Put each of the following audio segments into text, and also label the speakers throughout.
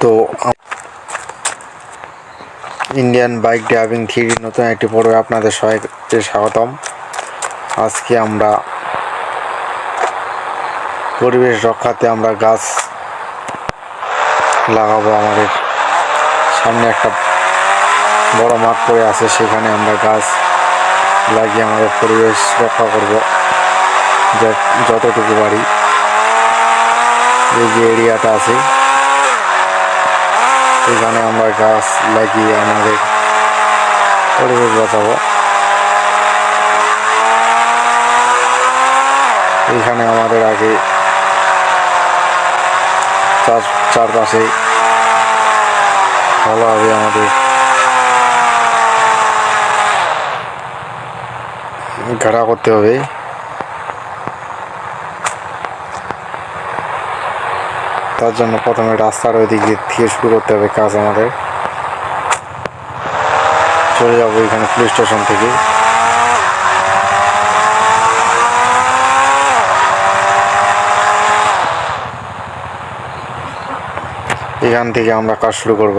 Speaker 1: তো Indian bike driving থ্রির নতুন একটি পর্বে আপনাদের সবাইকে স্বাগতম। আজকে আমরা পরিবেশ রক্ষাতে আমরা গাছ লাগাবো আমাদের। সামনে একটা বড় মাঠ পড়ে আছে, সেখানে আমরা গাছ লাগিয়ে আমাদের পরিবেশ রক্ষা করব। যত- যতটুকু পারি। এই যে এরিয়াটা আছে। এখানে আমরা গাছ লাগিয়ে আমাদের পরিবেশ বাঁচাবো। এখানে আমাদের আগে চার চারপাশে ভালোভাবে আমাদের। ঘেরা করতে হবে। তার জন্য প্রথমে রাস্তার ওই দিক থেকে শুরু করতে হবে কাজ আমাদের। চলে যাব এখানে পুলিশ স্টেশন থেকে। এখান থেকে আমরা কাজ শুরু করব।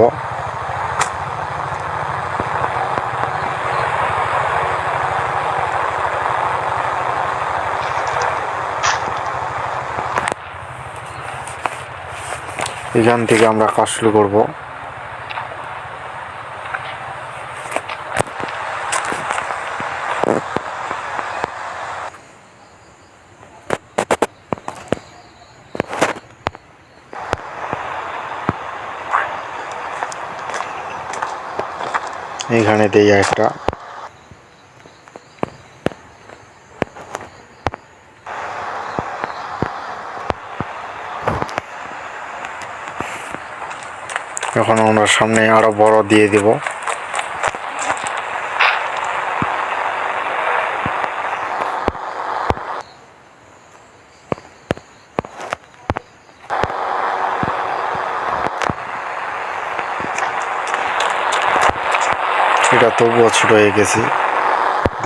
Speaker 1: এখান থেকে আমরা কাজ শুরু করব। এইখানে দেই একটা এখন আমরা সামনে আরও বড় দিয়ে দেব। এটা তবুও ছোট হয়ে গেছে।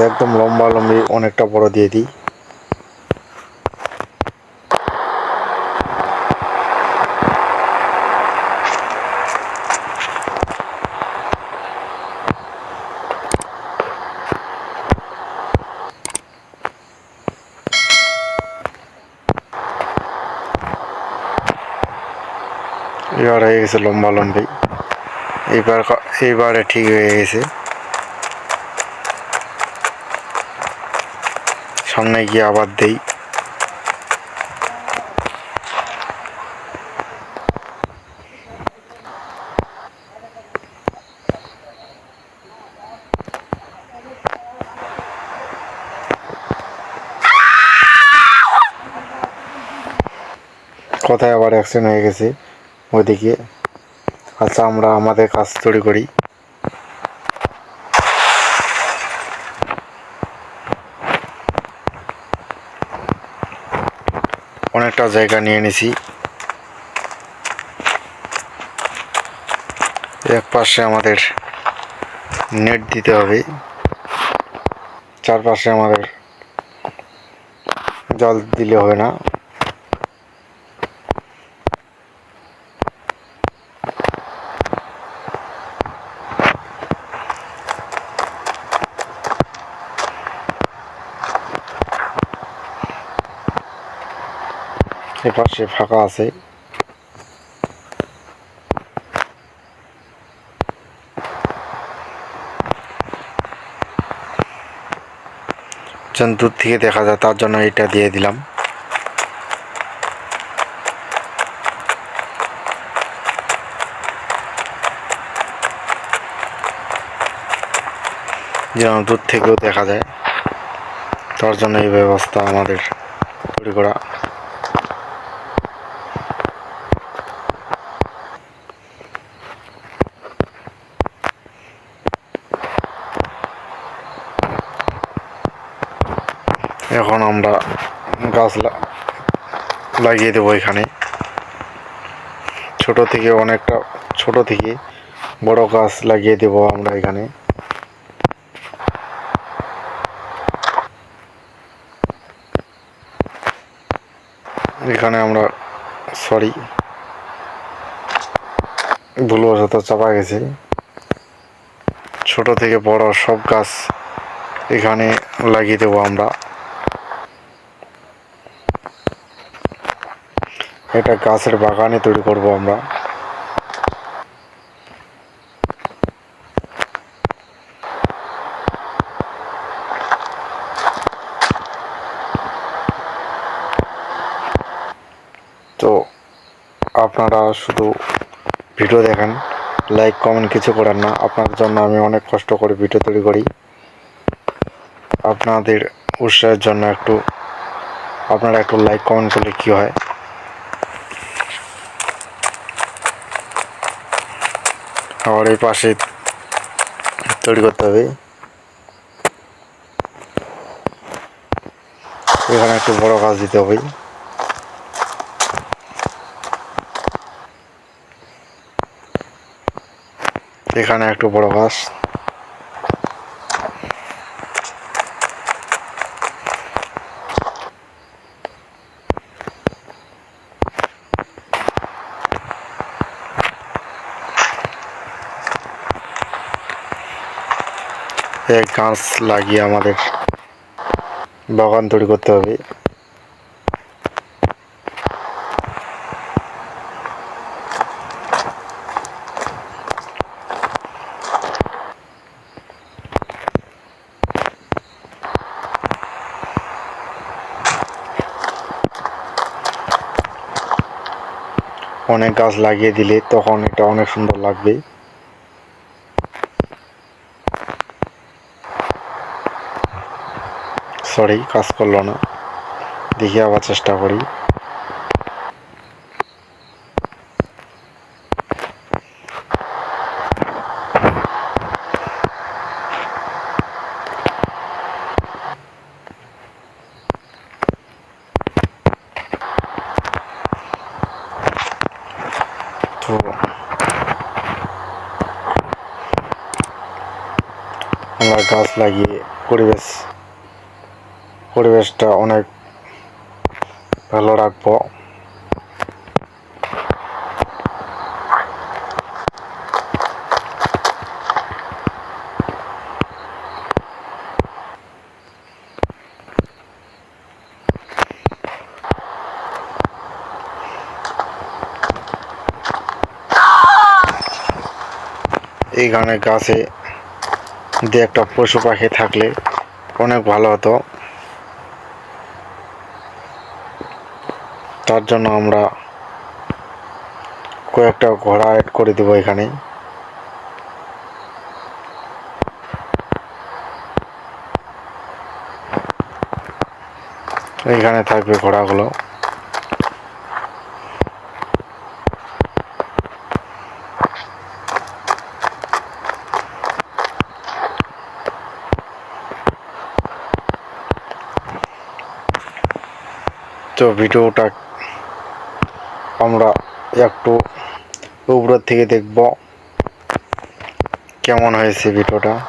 Speaker 1: একদম লম্বা লম্বি অনেকটা বড় দিয়ে দিই। এবার হয়ে গেছে লম্বা লম্বি। এইবার এইবারে ঠিক হয়ে গেছে। সামনে গিয়ে আবার দেই। কোথায় আবার অ্যাক্সিডেন্ট হয়ে গেছে। ওইদিকে। আচ্ছা আমরা আমাদের কাজ তৈরি করি। অনেকটা জায়গা নিয়ে নিছি। এক পাশে আমাদের নেট দিতে হবে। চারপাশে আমাদের জল দিলে হবে না। এপাশে ফাঁকা আছে। দূর থেকে দেখা যায়, তার জন্য এটা দিয়ে দিলাম। যেন দূর থেকেও দেখা যায়, তার জন্য এই ব্যবস্থা আমাদের তৈরি করা। এখন আমরা গাছ লাগিয়ে দেবো এখানে। ছোট থেকে অনেকটা, ছোট থেকে বড় গাছ লাগিয়ে দেবো আমরা এখানে। এখানে আমরা সরি ভুলবশত চাপা গেছে। ছোট থেকে বড় সব গাছ এখানে লাগিয়ে দেবো আমরা। এটা গাছের বাগানে তৈরি করব আমরা। তো আপনারা শুধু ভিডিও দেখেন লাইক কমেন্ট কিছু করেন না। আপনার জন্য আমি অনেক কষ্ট করে ভিডিও তৈরি করি। আপনাদের উৎসাহের জন্য একটু, আপনারা একটু লাইক কমেন্ট করলে কী হয়? আবার এই পাশে তৈরি করতে হবে। এখানে একটু বড় গাছ দিতে হবে। এখানে একটু বড় গাছ। গাছ লাগিয়ে আমাদের বাগান তৈরি করতে হবে। অনেক গাছ লাগিয়ে দিলে তখন এটা অনেক সুন্দর লাগবে। সরি কাজ করল না। দেখি আবার চেষ্টা করি। আমরা গাছ লাগিয়ে পরিবেশ পরিবেশটা অনেক ভালো রাখব। এই গানের গাছে দিয়ে একটা পশু পাখি থাকলে অনেক ভালো হতো। তার জন্য আমরা কয়েকটা ঘোড়া অ্যাড করে দেবো এখানে। এইখানে থাকবে ঘোড়াগুলো। তো ভিডিওটা আমরা একটু উপরের থেকে দেখব কেমন হয়েছে ভিডিওটা।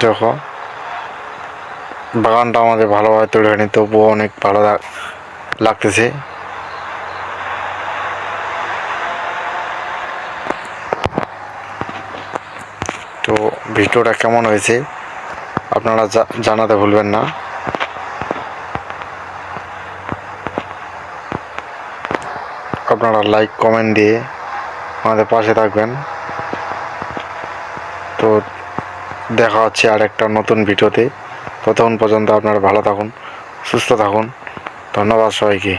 Speaker 1: দেখো, বাগানটা আমাদের ভালোভাবে তৈরি হয়নি তবুও অনেক ভালো লাগ- লাগতেছে। তো ভিডিওটা কেমন হয়েছে আপনারা জানাতে ভুলবেন না। আপনারা লাইক কমেন্ট দিয়ে আমাদের পাশে থাকবেন। তো দেখা হচ্ছে আর একটা নতুন ভিডিওতে। ততক্ষণ পর্যন্ত আপনারা ভালো থাকুন, সুস্থ থাকুন। ধন্যবাদ সবাইকে।